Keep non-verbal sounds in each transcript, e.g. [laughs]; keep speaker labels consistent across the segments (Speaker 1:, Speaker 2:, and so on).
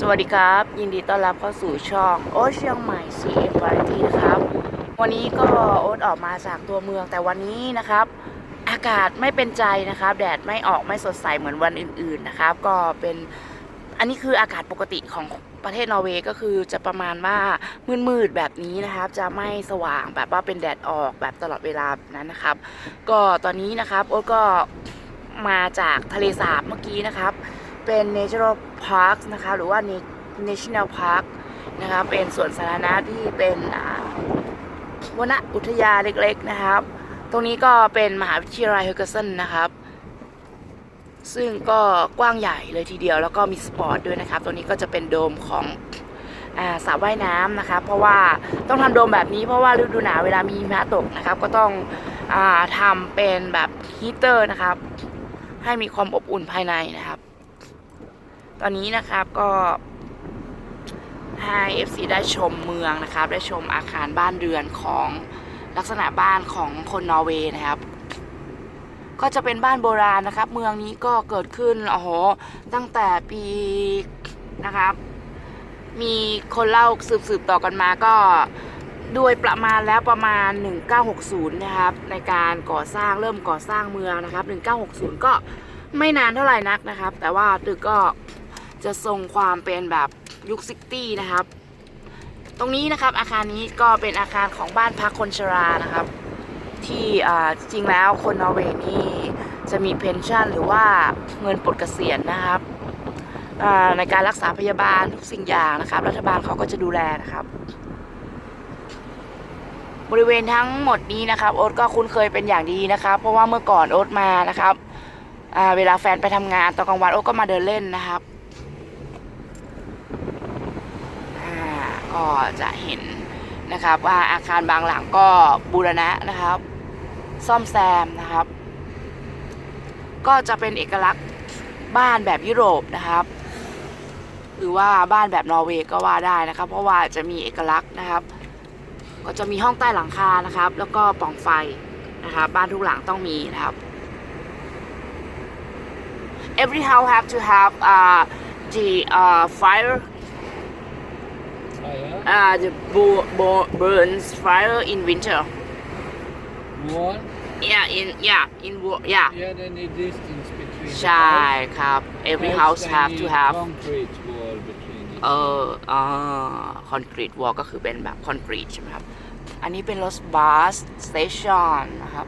Speaker 1: สวัสดีครับ ยินดีต้อนรับเข้าสู่ช่องโอ๊ตเชียงใหม่ CM Variety ครับ วันนี้ก็โอ๊ตออกมาจากตัวเมืองแต่วันนี้นะครับ อากาศไม่เป็นใจนะครับ แดดไม่ออกไม่สดใสเหมือนวันอื่น ๆนะครับ ก็เป็นอันนี้คืออากาศปกติของประเทศนอร์เวย์ก็คือจะประมาณว่ามืดๆแบบนี้นะครับ จะไม่สว่างแบบว่าเป็นแดดออกแบบตลอดเวลานั้นนะครับ ก็ตอนนี้นะครับโอ๊ตก็มาจากทะเลสาบเมื่อกี้นะครับ เป็น Natural Park นะคะ หรือว่า National Park นะครับเป็นสวนสาธารณะที่เป็นวนอุทยานเล็กๆนะครับ ตรงนี้ก็เป็นมหาวิทยาลัยเฮอร์เกสันนะครับ ซึ่งก็กว้างใหญ่เลยทีเดียว แล้วก็มีสปอร์ตด้วยนะครับ ตรงนี้ก็จะเป็นโดมของอาสระว่ายน้ำนะครับเพราะว่าต้องทำโดมแบบนี้เพราะว่าฤดูหนาวเวลามีหิมะตกนะครับ ก็ต้องอทำเป็นแบบฮีเตอร์นะครับ ให้มีความอบอุ่นภายในนะครับ อนนี้นะครับก็ให้ FC ได้ชมเมืองนะครับ ได้ชมอาคารบ้านเรือนของลักษณะบ้านของคนนอร์เวย์นะครับ ก็จะเป็นบ้านโบราณนะครับ เมืองนี้ก็เกิดขึ้นโอ้โหตั้งแต่ปีนะครับ มีคนเล่าสืบๆต่อกันมาก็โดยประมาณแล้วประมาณ 1960 นะครับ ในการก่อสร้างเริ่มก่อสร้างเมืองนะครับ 1960 ก็ไม่นานเท่าไหร่นักนะครับ แต่ว่าตึกก็ จะทรงความเป็นแบบยุคซิตี้นะครับ ตรงนี้นะครับอาคารนี้ก็เป็นอาคารของบ้านพักคนชรานะครับ ที่จริงแล้วคนนอร์เวย์นี่จะมีเพนชั่นหรือว่าเงินปลดเกษียณนะครับในการรักษาพยาบาลทุกสิ่งอย่างนะครับ รัฐบาลเขาก็จะดูแลนะครับ บริเวณทั้งหมดนี้นะครับโอ๊ตก็คุ้นเคยเป็นอย่างดีนะครับ เพราะว่าเมื่อก่อนโอ๊ตมานะครับเวลาแฟนไปทำงานตอนกลางวันโอ๊ตก็มาเดินเล่นนะครับอ่า ก็จะเห็นนะครับว่าอาคารบางหลังก็บูรณะนะครับ ซ่อมแซมนะครับ ก็จะเป็นเอกลักษณ์บ้านแบบยุโรปนะครับ หรือว่าบ้านแบบนอร์เวย์ก็ว่าได้นะครับ เพราะว่าจะมีเอกลักษณ์นะครับ ก็จะมีห้องใต้หลังคานะครับ แล้วก็ปล่องไฟนะครับบ้านทุกหลังต้องมีนะครับ every house have to have uh, the uh, fire
Speaker 2: Fire,
Speaker 1: uh, the bo- bo- burns fire in winter
Speaker 2: wall.
Speaker 1: yeah in yeah in wo- yeah
Speaker 2: Yeah, they need distance between. the
Speaker 1: ใช่ครับ
Speaker 2: house.
Speaker 1: every
Speaker 2: Else
Speaker 1: house
Speaker 2: they
Speaker 1: have to
Speaker 2: need
Speaker 1: have
Speaker 2: concrete wall between it.
Speaker 1: เอออ่าคอนกรีตวอลก็คือเป็นแบบคอนกรีตใช่ไหมครับ อันนี้เป็นรถบัสสเตชันนะครับ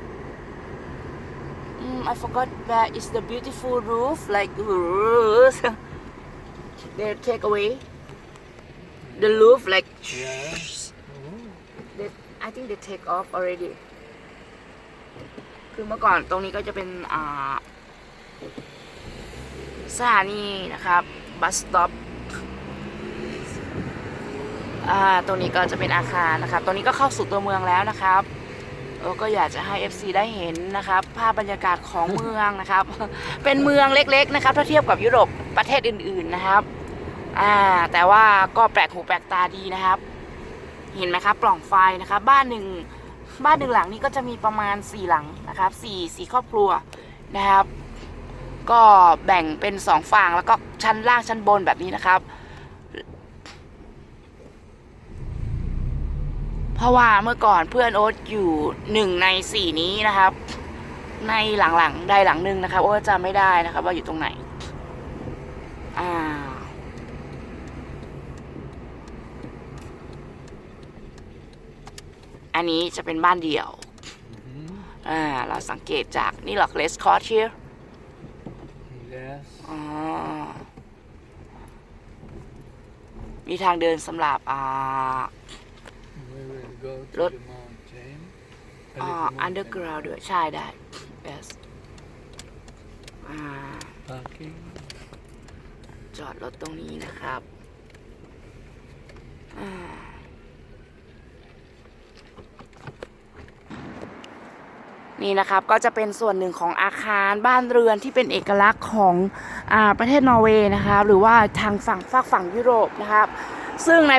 Speaker 1: อืม I forgot where is the beautiful roof like [laughs] they take away the roof like
Speaker 2: Yeah.
Speaker 1: they, I think they take off already คือเมื่อก่อนตรงนี้ก็จะเป็นอ่าสถานีนะครับ บัสสต็อปอ่าตรงนี้ก็จะเป็นอาคารนะครับตรงนี้ก็เข้าสู่ตัวเมืองแล้วนะครับเออก็อยากจะให้ FC ได้เห็นนะครับ ภาพบรรยากาศของเมืองนะครับ เป็นเมืองเล็กๆนะครับ ถ้าเทียบกับยุโรปประเทศอื่น ๆนะครับ อ่าแต่ว่าก็แปลกหูแปลกตาดีนะครับ เห็นไหมครับ ปล่องไฟนะครับ บ้านหนึ่งบ้านหนึ่งหลังนี้ก็จะมีประมาณสี่หลังนะครับสี่สี่ครอบครัวนะครับ ก็แบ่งเป็นสองฝั่งแล้วก็ชั้นล่างชั้นบนแบบนี้นะครับ เพราะว่าเมื่อก่อนเพื่อนโอ๊ตอยู่หนึ่งในสี่นี้นะครับ ในหลังๆใดหลังหนึ่งนะครับโอ๊ตจำไม่ได้นะครับ ว่าอยู่ตรงไหน อ่า อันนี้จะเป็นบ้านเดี่ยว
Speaker 2: Mhm.
Speaker 1: อ่า เราสังเกตจากนี่หรอกเลสคอร์เชีย
Speaker 2: Yes.
Speaker 1: อ๋อมีทางเดินสำหรับอ่า
Speaker 2: We will go to
Speaker 1: Lot-
Speaker 2: the mountain. A
Speaker 1: อ่า
Speaker 2: little mountain.
Speaker 1: underground ด้วยใช่ได้ yes อ่า
Speaker 2: Parking.
Speaker 1: จอดรถตรงนี้นะครับ อ่า นี่นะครับก็จะเป็นส่วนหนึ่งของอาคารบ้านเรือนที่เป็นเอกลักษณ์ของอประเทศนอร์เวย์นะครับหรือว่าทางฝั่งฝากฝั่งยุโรปนะครับ ซึ่งใน